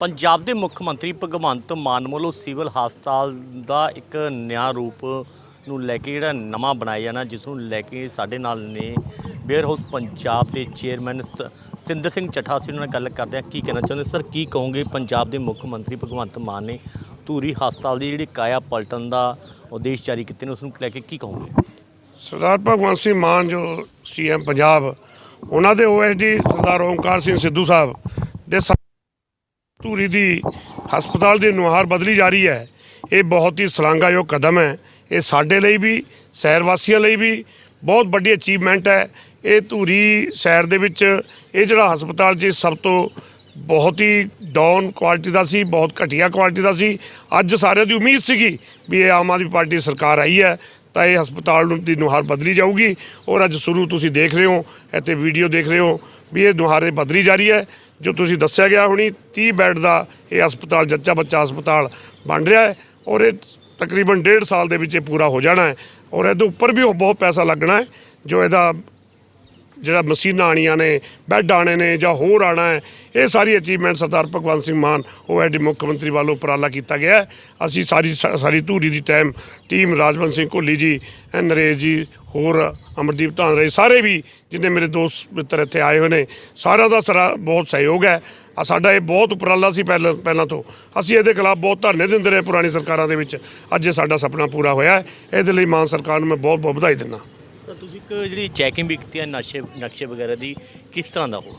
ਪੰਜਾਬ ਦੇ ਮੁੱਖ ਮੰਤਰੀ ਭਗਵੰਤ ਮਾਨ ਵੱਲੋਂ ਸਿਵਲ ਹਸਪਤਾਲ ਦਾ ਇੱਕ ਨਿਆਂ ਰੂਪ ਨੂੰ ਲੈ ਕੇ ਜਿਹੜਾ ਨਵਾਂ ਬਣਾਇਆ ਜਾਣਾ, ਜਿਸ ਨੂੰ ਲੈ ਕੇ ਸਾਡੇ ਨਾਲ ਨੇ ਬੇਅਰ ਹਾਊਸ ਪੰਜਾਬ ਦੇ ਚੇਅਰਮੈਨ ਸਤ- ਸਤਿੰਦਰ ਸਿੰਘ ਚੱਠਾ। ਸੀ ਉਹਨਾਂ ਨਾਲ ਗੱਲ ਕਰਦੇ ਆ ਕੀ ਕਹਿਣਾ ਚਾਹੁੰਦੇ? ਸਰ ਕੀ ਕਹੋਗੇ? ਪੰਜਾਬ ਦੇ ਮੁੱਖ ਮੰਤਰੀ ਭਗਵੰਤ ਮਾਨ ਨੇ ਧੂਰੀ ਹਸਪਤਾਲ ਦੀ ਜਿਹੜੀ ਕਾਇਆ ਪਲਟਣ ਦਾ ਉਦੇਸ਼ ਜਾਰੀ ਕੀਤੇ ਨੇ, ਉਸ ਨੂੰ ਲੈ ਕੇ ਕੀ ਕਹੋਗੇ? ਸਰਦਾਰ ਭਗਵੰਤ ਸਿੰਘ ਮਾਨ ਜੋ ਸੀਐਮ ਪੰਜਾਬ, ਉਹਨਾਂ ਦੇ ਓਐਸਡੀ ਸਰਦਾਰ ਓਮਕਾਰ ਸਿੰਘ ਸਿੱਧੂ ਸਾਹਿਬ ਦੇ ਧੂਰੀ ਦੀ ਹਸਪਤਾਲ ਦੀ ਨੁਹਾਰ ਬਦਲੀ ਜਾ ਰਹੀ ਹੈ। ਇਹ ਬਹੁਤ ਹੀ ਸਲਾਂਘਾਯੋਗ ਕਦਮ ਹੈ। ਇਹ ਸਾਡੇ ਲਈ ਵੀ, ਸ਼ਹਿਰ ਵਾਸੀਆਂ ਲਈ ਵੀ ਬਹੁਤ ਵੱਡੀ ਅਚੀਵਮੈਂਟ ਹੈ। ਇਹ ਧੂਰੀ ਸ਼ਹਿਰ ਦੇ ਵਿੱਚ ਇਹ ਜਿਹੜਾ ਹਸਪਤਾਲ ਜੀ ਸਭ ਤੋਂ ਬਹੁਤ ਹੀ ਡਾਊਨ ਕੁਆਲਿਟੀ ਦਾ ਸੀ, ਬਹੁਤ ਘਟੀਆ ਕੁਆਲਿਟੀ ਦਾ ਸੀ। ਅੱਜ ਸਾਰਿਆਂ ਦੀ ਉਮੀਦ ਸੀਗੀ ਵੀ ਇਹ ਆਮ ਆਦਮੀ ਪਾਰਟੀ ਸਰਕਾਰ ਆਈ ਹੈ। ਤਾਂ ਇਹ ਹਸਪਤਾਲ ਨੂੰ ਦੀ ਨੁਹਾਰ ਬਦਲੀ ਜਾਊਗੀ। ਔਰ ਅੱਜ ਸ਼ੁਰੂ ਤੁਸੀਂ ਦੇਖ ਰਹੇ ਹੋ, ਇੱਥੇ ਵੀਡੀਓ ਦੇਖ ਰਹੇ ਹੋ ਵੀ ਇਹ ਨੁਹਾਰੇ ਬਦਲੀ ਜਾ ਰਹੀ ਹੈ। ਜੋ ਤੁਸੀਂ ਦੱਸਿਆ ਗਿਆ ਹੁਣੀ 30 ਬੈੱਡ ਦਾ ਇਹ ਹਸਪਤਾਲ, ਜੱਚਾ ਬੱਚਾ ਹਸਪਤਾਲ ਬਣ ਰਿਹਾ ਹੈ। ਔਰ ਇਹ ਤਕਰੀਬਨ 1.5 ਸਾਲ ਦੇ ਵਿੱਚ ਇਹ ਪੂਰਾ ਹੋ ਜਾਣਾ ਹੈ। ਔਰ ਇਹਦੇ ਉੱਪਰ ਵੀ ਉਹ ਬਹੁਤ ਪੈਸਾ ਲੱਗਣਾ ਹੈ, ਜੋ ਇਹਦਾ ਜਿਹੜਾ ਮਸ਼ੀਨਾਂ ਆਣੀਆਂ ਨੇ, ਬੈੱਡ ਆਣੇ ਨੇ ਜਾਂ ਹੋਰ ਆਣਾ ਹੈ, ਇਹ ਸਾਰੀ ਅਚੀਵਮੈਂਟ ਸਰਦਾਰ ਭਗਵੰਤ ਸਿੰਘ ਮਾਨ, ਉਹ ਐਡੀ ਮੁੱਖ ਮੰਤਰੀ ਵੱਲੋਂ ਉਪਰਾਲਾ ਕੀਤਾ ਗਿਆ ਹੈ। ਅਸੀਂ ਸਾਰੀ ਸਾਰੀ ਧੂਰੀ ਦੀ ਟਾਈਮ ਟੀਮ ਰਾਜਵੰਤ ਸਿੰਘ ਕੋਹਲੀ ਜੀ ਨਰੇਸ਼ ਜੀ, ਹੋਰ ਅਮਰਦੀਪ ਧਾਂਦਰੇ ਸਾਰੇ ਵੀ ਜਿੰਨੇ ਮੇਰੇ ਦੋਸਤ ਮਿੱਤਰ ਇੱਥੇ ਆਏ ਹੋਏ ਨੇ, ਸਾਰਿਆਂ ਦਾ ਸਾਰਾ, ਬਹੁਤ ਸਹਿਯੋਗ ਹੈ। ਆ ਸਾਡਾ ਇਹ ਬਹੁਤ ਉਪਰਾਲਾ ਸੀ ਪਹਿਲਾਂ ਪਹਿਲਾਂ ਤੋਂ। ਅਸੀਂ ਇਹਦੇ ਖਿਲਾਫ ਬਹੁਤ ਧਰਨੇ ਦਿੰਦੇ ਰਹੇ ਪੁਰਾਣੀ ਸਰਕਾਰਾਂ ਦੇ ਵਿੱਚ। ਅੱਜ ਇਹ ਸਾਡਾ ਸੁਪਨਾ ਪੂਰਾ ਹੋਇਆ ਹੈ। ਇਹਦੇ ਲਈ ਮਾਨ ਸਰਕਾਰ ਨੂੰ ਮੈਂ ਬਹੁਤ ਬਹੁਤ ਵਧਾਈ ਦਿੰਦਾ। ਤੁਸੀਂ ਇੱਕ ਜਿਹੜੀ ਚੈਕਿੰਗ ਵੀ ਕੀਤੀ ਹੈ ਨਕਸ਼ੇ ਨਕਸ਼ੇ ਵਗੈਰਾ ਦੀ, ਕਿਸ ਤਰ੍ਹਾਂ ਦਾ ਹੋ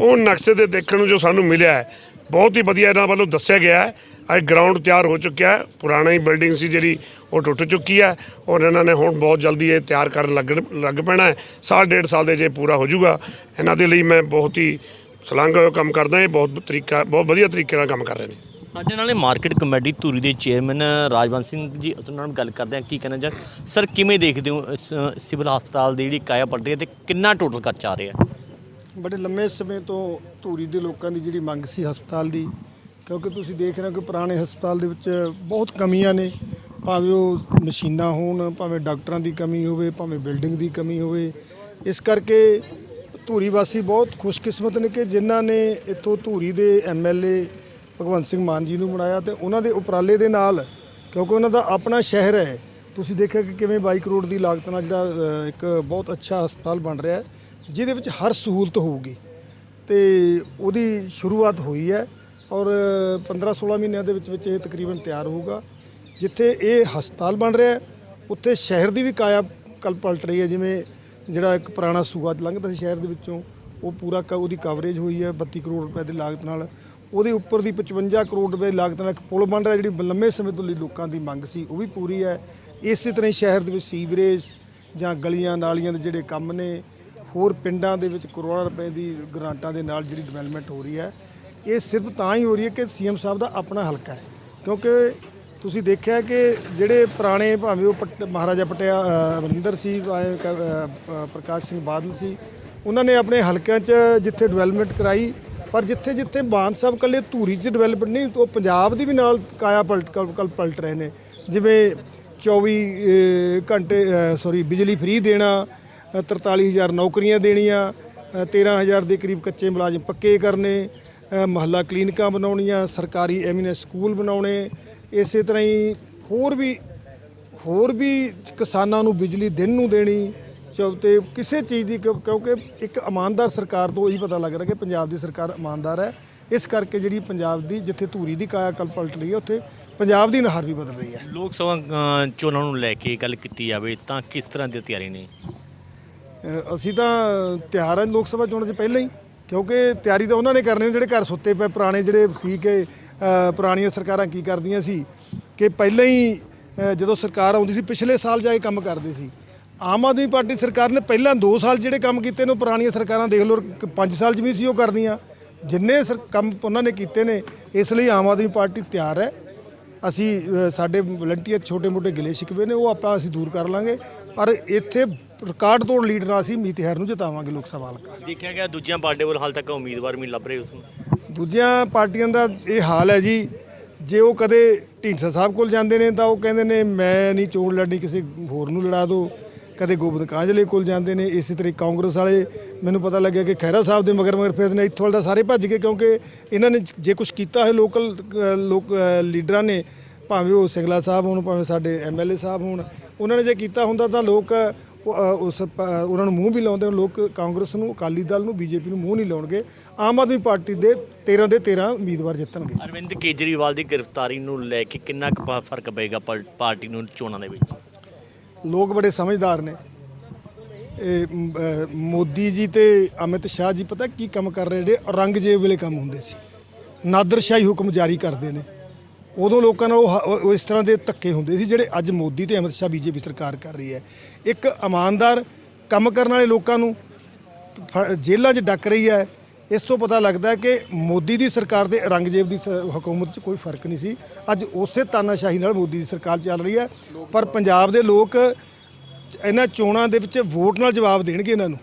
ਉਹ ਨਕਸ਼ੇ ਦੇ ਦੇਖਣ ਨੂੰ ਜੋ ਸਾਨੂੰ ਮਿਲਿਆ ਹੈ, ਬਹੁਤ ਹੀ ਵਧੀਆ ਇਹਨਾਂ ਵੱਲੋਂ ਦੱਸਿਆ ਗਿਆ ਹੈ। ਅੱਜ ਗਰਾਊਂਡ ਤਿਆਰ ਹੋ ਚੁੱਕਿਆ ਹੈ, ਪੁਰਾਣੀ ਬਿਲਡਿੰਗ ਸੀ ਜਿਹੜੀ, ਉਹ ਟੁੱਟ ਚੁੱਕੀ ਹੈ ਔਰ ਇਹਨਾਂ ਨੇ ਹੁਣ ਬਹੁਤ ਜਲਦੀ ਇਹ ਤਿਆਰ ਕਰਨ ਲੱਗ ਲੱਗ ਪੈਣਾ ਹੈ। ਸਾਲ, ਡੇਢ ਸਾਲ ਦੇ ਜੇ ਪੂਰਾ ਹੋ ਜਾਊਗਾ, ਇਹਨਾਂ ਦੇ ਲਈ ਮੈਂ ਬਹੁਤ ਹੀ ਸ਼ਲਾਘਾਯੋਗ ਕੰਮ ਕਰਦਾ ਇਹ ਬਹੁਤ ਤਰੀਕਾ, ਬਹੁਤ ਵਧੀਆ ਤਰੀਕੇ ਨਾਲ ਕੰਮ ਕਰ ਰਹੇ ਨੇ। ਸਾਡੇ ਨਾਲ ਮਾਰਕੀਟ ਕਮੇਟੀ ਧੂਰੀ ਦੇ ਚੇਅਰਮੈਨ ਰਾਜਵੰਤ ਸਿੰਘ ਜੀ ਉਹਨਾਂ ਨਾਲ ਗੱਲ ਕਰਦੇ ਆ ਕੀ ਕਹਿਣਾ ਚਾਹ ਸਰ ਕਿਵੇਂ ਦੇਖਦੇ ਹੋ ਇਸ, ਅ, ਸਿਵਲ ਹਸਪਤਾਲ ਦੀ ਜਿਹੜੀ ਕਾਇਆ ਪਲਟ ਰਹੀ ਹੈ ਤੇ ਕਿੰਨਾ ਟੋਟਲ ਖਰਚਾ ਆ ਰਿਹਾ? ਬੜੇ ਲੰਮੇ ਸਮੇਂ ਤੋਂ ਧੂਰੀ ਦੇ ਲੋਕਾਂ ਦੀ ਜਿਹੜੀ ਮੰਗ ਸੀ ਹਸਪਤਾਲ ਦੀ ਕਿਉਂਕਿ ਤੁਸੀਂ ਦੇਖ ਰਹੇ ਹੋ ਕਿ ਪੁਰਾਣੇ ਹਸਪਤਾਲ ਦੇ ਵਿੱਚ ਬਹੁਤ ਕਮੀਆਂ ਨੇ। ਭਾਵੇਂ ਉਹ ਮਸ਼ੀਨਾਂ ਹੋਣ ਭਾਵੇਂ ਡਾਕਟਰਾਂ ਦੀ ਕਮੀ ਹੋਵੇ ਭਾਵੇਂ ਬਿਲਡਿੰਗ ਦੀ ਕਮੀ ਹੋਵੇ। ਇਸ ਕਰਕੇ ਧੂਰੀ ਵਾਸੀ ਬਹੁਤ ਖੁਸ਼ਕਿਸਮਤ ਨੇ ਕਿ ਜਿਨ੍ਹਾਂ ਨੇ ਇੱਥੋਂ ਧੂਰੀ ਦੇ ਐਮਐਲਏ ਭਗਵੰਤ ਸਿੰਘ ਮਾਨ ਜੀ ਨੂੰ ਬਣਾਇਆ ਤੇ ਉਹਨਾਂ ਦੇ ਉਪਰਾਲੇ ਦੇ ਨਾਲ, ਕਿਉਂਕਿ ਉਹਨਾਂ ਦਾ ਆਪਣਾ ਸ਼ਹਿਰ ਹੈ, ਤੁਸੀਂ ਦੇਖਿਆ ਕਿ ਕਿਵੇਂ 22 ਕਰੋੜ ਦੀ ਲਾਗਤ ਨਾਲ ਜਿਹੜਾ ਇੱਕ ਬਹੁਤ ਅੱਛਾ ਹਸਪਤਾਲ ਬਣ ਰਿਹਾ ਹੈ, ਜਿਹਦੇ ਵਿੱਚ ਹਰ ਸਹੂਲਤ ਹੋਊਗੀ। ਤੇ ਉਹਦੀ ਸ਼ੁਰੂਆਤ ਹੋਈ ਹੈ ਔਰ 15-16 ਮਹੀਨਿਆਂ ਦੇ ਵਿੱਚ ਵਿੱਚ ਇਹ ਤਕਰੀਬਨ ਤਿਆਰ ਹੋਊਗਾ, ਜਿੱਥੇ ਇਹ ਹਸਪਤਾਲ ਬਣ ਰਿਹਾ ਉੱਥੇ ਸ਼ਹਿਰ ਦੀ ਵੀ ਕਾਇਆ ਕਲ ਪਲਟ ਰਹੀ ਹੈ, ਜਿਵੇਂ ਜਿਹੜਾ ਇੱਕ ਪੁਰਾਣਾ ਸੂਆ ਲੰਘਦਾ ਸੀ ਸ਼ਹਿਰ ਦੇ ਵਿੱਚੋਂ, ਉਹ ਪੂਰਾ ਕ- ਉਹਦੀ ਕਵਰੇਜ ਹੋਈ ਹੈ 32 ਕਰੋੜ ਰੁਪਏ ਦੀ ਲਾਗਤ ਨਾਲ। ਉਹਦੇ ਉੱਪਰ ਦੀ 55 ਕਰੋੜ ਰੁਪਏ ਲਾਗਤ ਨਾਲ ਇੱਕ ਪੁਲ ਬਣ ਰਿਹਾ ਜਿਹੜੀ ਲੰਮੇ ਸਮੇਂ ਤੋਂ ਲੋਕਾਂ ਦੀ ਮੰਗ ਸੀ, ਉਹ ਵੀ ਪੂਰੀ ਹੈ। ਇਸੇ ਤਰ੍ਹਾਂ ਹੀ ਸ਼ਹਿਰ ਦੇ ਵਿੱਚ ਸੀਵਰੇਜ ਜਾਂ ਗਲੀਆਂ ਨਾਲੀਆਂ ਦੇ ਜਿਹੜੇ ਕੰਮ ਨੇ, ਹੋਰ ਪਿੰਡਾਂ ਦੇ ਵਿੱਚ ਕਰੋੜਾਂ ਰੁਪਏ ਦੀ ਗ੍ਰਾਂਟਾਂ ਦੇ ਨਾਲ ਜਿਹੜੀ ਡਿਵੈਲਪਮੈਂਟ ਹੋ ਰਹੀ ਹੈ, ਇਹ ਸਿਰਫ ਤਾਂ ਹੀ ਹੋ ਰਹੀ ਹੈ ਕਿ ਸੀਐਮ ਸਾਹਿਬ ਦਾ ਆਪਣਾ ਹਲਕਾ ਹੈ। ਕਿਉਂਕਿ ਤੁਸੀਂ ਦੇਖਿਆ ਕਿ ਜਿਹੜੇ ਪੁਰਾਣੇ ਭਾਵੇਂ ਉਹ ਪਟ- ਮਹਾਰਾਜਾ ਪਟਿਆ ਅਮਰਿੰਦਰ ਸੀ, ਭਾਵੇਂ ਪ੍ਰਕਾਸ਼ ਸਿੰਘ ਬਾਦਲ ਸੀ, ਉਹਨਾਂ ਨੇ ਆਪਣੇ ਹਲਕਿਆਂ 'ਚ ਜਿੱਥੇ ਡਿਵੈਲਪਮੈਂਟ ਕਰਾਈ ਪਰ ਜਿੱਥੇ ਜਿੱਥੇ ਬਾਨ ਸਾਹਿਬ ਕੱਲੇ ਧੂਰੀ 'ਚ ਡਿਵੈਲਪਮੈਂਟ ਨਹੀਂ ਉਹ ਪੰਜਾਬ ਦੀ ਵੀ ਨਾਲ ਕਾਇਆ ਪਲਟ ਕਲ ਕਲ ਪਲਟ ਰਹੇ ਨੇ। ਜਿਵੇਂ 24 ਘੰਟੇ ਸੌਰੀ ਬਿਜਲੀ ਫ੍ਰੀ ਦੇਣਾ ਅ, 43000 ਨੌਕਰੀਆਂ ਦੇਣੀਆਂ ਅ, 13000 ਦੇ ਕਰੀਬ ਕੱਚੇ ਮੁਲਾਜ਼ਮ ਪੱਕੇ ਕਰਨੇ ਅ, ਮਹੱਲਾ ਕਲੀਨਿਕਾਂ ਬਣਾਉਣੀਆਂ ਸਰਕਾਰੀ ਐਮੀਨੈਂਸ ਸਕੂਲ ਬਣਾਉਣੇ ਇਸੇ ਤਰ੍ਹਾਂ ਹੀ ਹੋਰ ਵੀ ਹੋਰ ਵੀ ਕਿਸਾਨਾਂ ਨੂੰ ਬਿਜਲੀ ਦਿਨ ਨੂੰ ਦੇਣੀ ਚੌ- ਤੇ ਕਿਸੇ ਚੀਜ਼ ਦੀ ਕਿਉਂ- ਕਿਉਂਕਿ ਇੱਕ ਇਮਾਨਦਾਰ ਸਰਕਾਰ ਤੋਂ ਇਹੀ ਪਤਾ ਲੱਗ ਰਿਹਾ ਕਿ ਪੰਜਾਬ ਦੀ ਸਰਕਾਰ ਇਮਾਨਦਾਰ ਹੈ। ਇਸ ਕਰਕੇ ਜਿਹੜੀ ਪੰਜਾਬ ਦੀ ਜਿੱਥੇ ਧੂਰੀ ਦੀ ਕਾਇਆ ਕਲ ਪਲਟ ਰਹੀ ਹੈ ਉੱਥੇ ਪੰਜਾਬ ਦੀ ਨਹਾਰ ਵੀ ਬਦਲ ਰਹੀ ਹੈ। ਲੋਕ ਸਭਾ ਅ, ਚੋਣਾਂ ਨੂੰ ਲੈ ਕੇ ਗੱਲ ਕੀਤੀ ਜਾਵੇ ਤਾਂ ਕਿਸ ਤਰ੍ਹਾਂ ਦੀ ਤਿਆਰੀ ਨੇ? ਅ, ਅਸੀਂ ਤਾਂ ਤਿਆਰ ਹਾਂ ਲੋਕ ਸਭਾ ਚੋਣਾਂ 'ਚ ਪਹਿਲਾਂ ਹੀ ਕਿਉਂਕਿ ਤਿਆਰੀ ਤਾਂ ਉਹਨਾਂ ਨੇ ਕਰਨੀ ਹੈ ਜਿਹੜੇ ਘਰ ਸੁੱਤੇ ਪਏ ਪੁਰਾਣੇ ਜਿਹੜੇ ਸੀ ਕਿ ਅ, ਪੁਰਾਣੀਆਂ ਸਰਕਾਰਾਂ ਕੀ ਕਰਦੀਆਂ ਸੀ ਕਿ ਪਹਿਲਾਂ ਹੀ ਅ, ਜਦੋਂ ਸਰਕਾਰ ਆਉਂਦੀ ਸੀ ਪਿਛਲੇ ਸਾਲ ਜਾ ਕੇ ਕੰਮ ਕਰਦੇ ਸੀ। ਆਮ ਆਦਮੀ ਪਾਰਟੀ ਸਰਕਾਰ ਨੇ ਪਹਿਲਾਂ 2 ਸਾਲ ਜਿਹੜੇ ਕੰਮ ਕੀਤੇ ਨੇ ਉਹ ਪੁਰਾਣੀਆਂ ਸਰਕਾਰਾਂ ਦੇਖ ਲਓ 5 ਸਾਲ 'ਚ ਵੀ ਸੀ ਉਹ ਕਰਦੀਆਂ। ਜਿੰਨੇ ਸਰ- ਕੰਮ ਉਹਨਾਂ ਨੇ ਕੀਤੇ ਨੇ ਇਸ ਲਈ ਆਮ ਆਦਮੀ ਪਾਰਟੀ ਤਿਆਰ ਹੈ। ਅਸੀਂ ਸਾਡੇ ਵਲੰਟੀਅਰ ਛੋਟੇ-ਮੋਟੇ ਗਿਲੇ ਸ਼ਿਕਵੇ ਨੇ ਉਹ ਆਪਾਂ ਅਸੀਂ ਦੂਰ ਕਰ ਲਾਂਗੇ। ਪਰ ਇੱਥੇ ਰਿਕਾਰਡ ਤੋੜ ਲੀਡ ਨਾਲ ਅਸੀਂ ਮੀਤਿਹਰ ਨੂੰ ਜਿਤਾਵਾਂਗੇ ਲੋਕ ਸਭਾ ਹਲਕਾ। ਦੇਖਿਆ ਗਿਆ ਦੂਜੀਆਂ ਪਾਰਟੀ ਵੱਲ ਹਾਲ ਤੱਕ ਉਮੀਦਵਾਰ ਵੀ ਲੱਭ ਰਹੇ ਉਸ ਨੂੰ। ਦੂਜੀਆਂ ਪਾਰਟੀਆਂ ਦਾ ਇਹ ਹਾਲ ਹੈ ਜੀ ਜੇ ਉਹ ਕਦੇ ਢੀਂਡਸਾ ਸਾਹਿਬ ਕੋਲ ਜਾਂਦੇ ਨੇ ਤਾਂ ਉਹ ਕਹਿੰਦੇ ਨੇ ਮੈਂ ਨਹੀਂ ਚੋਣ ਲੜਨੀ ਕਿਸੇ ਹੋਰ ਨੂੰ ਲੜਾ ਦਿਓ ਕਦੇ ਗੋਬਿੰਦ ਕਾਂਜਲੇ ਕੋਲ ਜਾਂਦੇ ਨੇ, ਇਸੇ ਤਰੀਕੇ ਕਾਂਗਰਸ ਵਾਲੇ। ਮੈਨੂੰ ਪਤਾ ਲੱਗਿਆ ਕਿ ਖਹਿਰਾ ਸਾਹਿਬ ਦੇ ਮਗਰ ਮਗਰ ਫਿਰਦੇ ਨੇ ਇੱਥੋਂ ਦਾ ਸਾਰੇ ਭੱਜ ਗਏ ਕਿਉਂਕਿ ਇਹਨਾਂ ਨੇ ਜੇ ਕੁਝ ਕੀਤਾ ਹੈ ਲੋਕਲ ਲੋਕ ਲੀਡਰਾਂ ਨੇ, ਭਾਵੇਂ ਉਹ ਸਿੰਗਲਾ ਸਾਹਿਬ ਹੋਣ, ਭਾਵੇਂ ਸਾਡੇ ਐਮਐਲਏ ਸਾਹਿਬ ਹੋਣ, ਉਹਨਾਂ ਨੇ ਜੇ ਕੀਤਾ ਹੁੰਦਾ ਤਾਂ ਲੋਕ ਉਸ ਉਹਨਾਂ ਨੂੰ ਮੂੰਹ ਵੀ ਲਾਉਂਦੇ ਲੋਕ ਕਾਂਗਰਸ ਨੂੰ, ਅਕਾਲੀ ਦਲ ਨੂੰ, ਬੀਜੇਪੀ ਨੂੰ ਮੂੰਹ ਨਹੀਂ ਲਾਉਣਗੇ। ਆਮ ਆਦਮੀ ਪਾਰਟੀ ਦੇ 13 ਦੇ 13 ਉਮੀਦਵਾਰ ਜਿੱਤਣਗੇ। ਅਰਵਿੰਦ ਕੇਜਰੀਵਾਲ ਦੀ ਗ੍ਰਿਫਤਾਰੀ ਨੂੰ ਲੈ ਕੇ ਕਿੰਨਾ ਕੁ ਪ- ਫ਼ਰਕ ਪਏਗਾ ਪਾਰਟੀ ਨੂੰ ਚੋਣਾਂ ਦੇ ਵਿੱਚ? ਲੋਕ ਬੜੇ ਸਮਝਦਾਰ ਨੇ। ਇਹ ਮੋਦੀ ਜੀ ਤੇ ਅਮਿਤ ਸ਼ਾਹ ਜੀ ਪਤਾ ਕੀ ਕੰਮ ਕਰ ਰਹੇ ਜਿਹੜੇ ਔਰੰਗਜ਼ੇਬ ਵੇਲੇ ਕੰਮ ਹੁੰਦੇ ਸੀ। ਨਾਦਰਸ਼ਾਹੀ ਹੁਕਮ ਜਾਰੀ ਕਰਦੇ ਨੇ। ਉਦੋਂ ਲੋਕਾਂ ਨਾਲ ਉਹ ਹ- ਇਸ ਤਰ੍ਹਾਂ ਦੇ ਧੱਕੇ ਹੁੰਦੇ ਸੀ ਜਿਹੜੇ ਅੱਜ ਮੋਦੀ ਤੇ ਅਮਿਤ ਸ਼ਾਹ ਬੀਜੇਪੀ ਸਰਕਾਰ ਕਰ ਰਹੀ ਹੈ। ਇੱਕ ਇਮਾਨਦਾਰ ਕੰਮ ਕਰਨ ਵਾਲੇ ਲੋਕਾਂ ਨੂੰ ਫ- ਜੇਲ੍ਹਾਂ 'ਚ ਡੱਕ ਰਹੀ ਹੈ। ਇਸ ਤੋਂ ਪਤਾ ਲੱਗਦਾ ਕਿ ਮੋਦੀ ਦੀ ਸਰਕਾਰ ਦੇ ਔਰੰਗਜ਼ੇਬ ਦੀ ਸ- ਹਕੂਮਤ 'ਚ ਕੋਈ ਫ਼ਰਕ ਨਹੀਂ ਸੀ। ਅੱਜ ਉਸੇ ਤਾਨਾਸ਼ਾਹੀ ਨਾਲ ਮੋਦੀ ਦੀ ਸਰਕਾਰ ਚੱਲ ਰਹੀ ਹੈ। ਪਰ ਪੰਜਾਬ ਦੇ ਲੋਕ ਇਹਨਾਂ ਚੋਣਾਂ ਦੇ ਵਿੱਚ ਵੋਟ ਨਾਲ ਜਵਾਬ ਦੇਣਗੇ ਇਹਨਾਂ ਨੂੰ।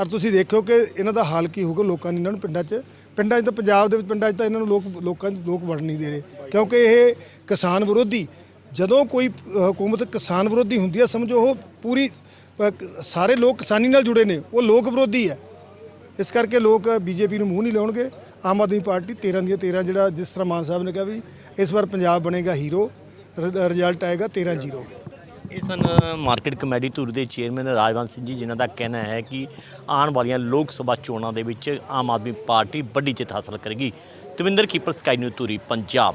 ਔਰ ਤੁਸੀਂ ਦੇਖਿਓ ਕਿ ਇਹਨਾਂ ਦਾ ਹਾਲ ਕੀ ਹੋਊਗਾ ਲੋਕਾਂ ਨੇ, ਇਹਨਾਂ ਨੂੰ ਪਿੰਡਾਂ 'ਚ। ਪਿੰਡਾਂ 'ਚ ਤਾਂ ਪੰਜਾਬ ਦੇ ਵਿੱਚ, ਪਿੰਡਾਂ 'ਚ ਤਾਂ ਇਹਨਾਂ ਨੂੰ ਲੋਕ, ਲੋਕਾਂ 'ਚ ਲੋਕ ਵੜ ਨਹੀਂ ਦੇ ਰਹੇ। ਕਿਉਂਕਿ ਇਹ ਕਿਸਾਨ ਵਿਰੋਧੀ, ਜਦੋਂ ਕੋਈ ਹਕੂਮਤ ਕਿਸਾਨ ਵਿਰੋਧੀ ਹੁੰਦੀ ਹੈ, ਸਮਝੋ ਉਹ ਪੂਰੀ ਸਾਰੇ ਲੋਕ ਕਿਸਾਨੀ ਨਾਲ ਜੁੜੇ ਨੇ, ਉਹ ਲੋਕ ਵਿਰੋਧੀ ਹੈ। ਇਸ ਕਰਕੇ ਲੋਕ ਬੀਜੇਪੀ ਨੂੰ ਮੂੰਹ ਨਹੀਂ ਲਾਉਣਗੇ। ਆਮ ਆਦਮੀ ਪਾਰਟੀ 13 ਦੀਆਂ 13 ਜਿਹੜਾ ਜਿਸ ਤਰ੍ਹਾਂ ਮਾਨ ਸਾਹਿਬ ਨੇ ਕਿਹਾ ਵੀ ਇਸ ਵਾਰ ਪੰਜਾਬ ਬਣੇਗਾ ਹੀਰੋ ਰਿਜ਼ਲਟ ਆਏਗਾ 13 ਜ਼ੀਰੋ। ਇਹ ਸਨ ਮਾਰਕੀਟ ਕਮੇਟੀ ਧੁਰ ਦੇ ਚੇਅਰਮੈਨ ਰਾਜਵੰਤ ਸਿੰਘ ਜੀ, ਜਿਨ੍ਹਾਂ ਦਾ ਕਹਿਣਾ ਹੈ ਕਿ ਆਉਣ ਵਾਲੀਆਂ ਲੋਕ ਸਭਾ ਚੋਣਾਂ ਦੇ ਵਿੱਚ ਆਮ ਆਦਮੀ ਪਾਰਟੀ ਵੱਡੀ ਜਿੱਤ ਹਾਸਲ ਕਰੇਗੀ। ਤਵਿੰਦਰ ਕੀਪਰ ਸਕਾਈ ਨਿਊਜ਼ ਧੂਰੀ, ਪੰਜਾਬ।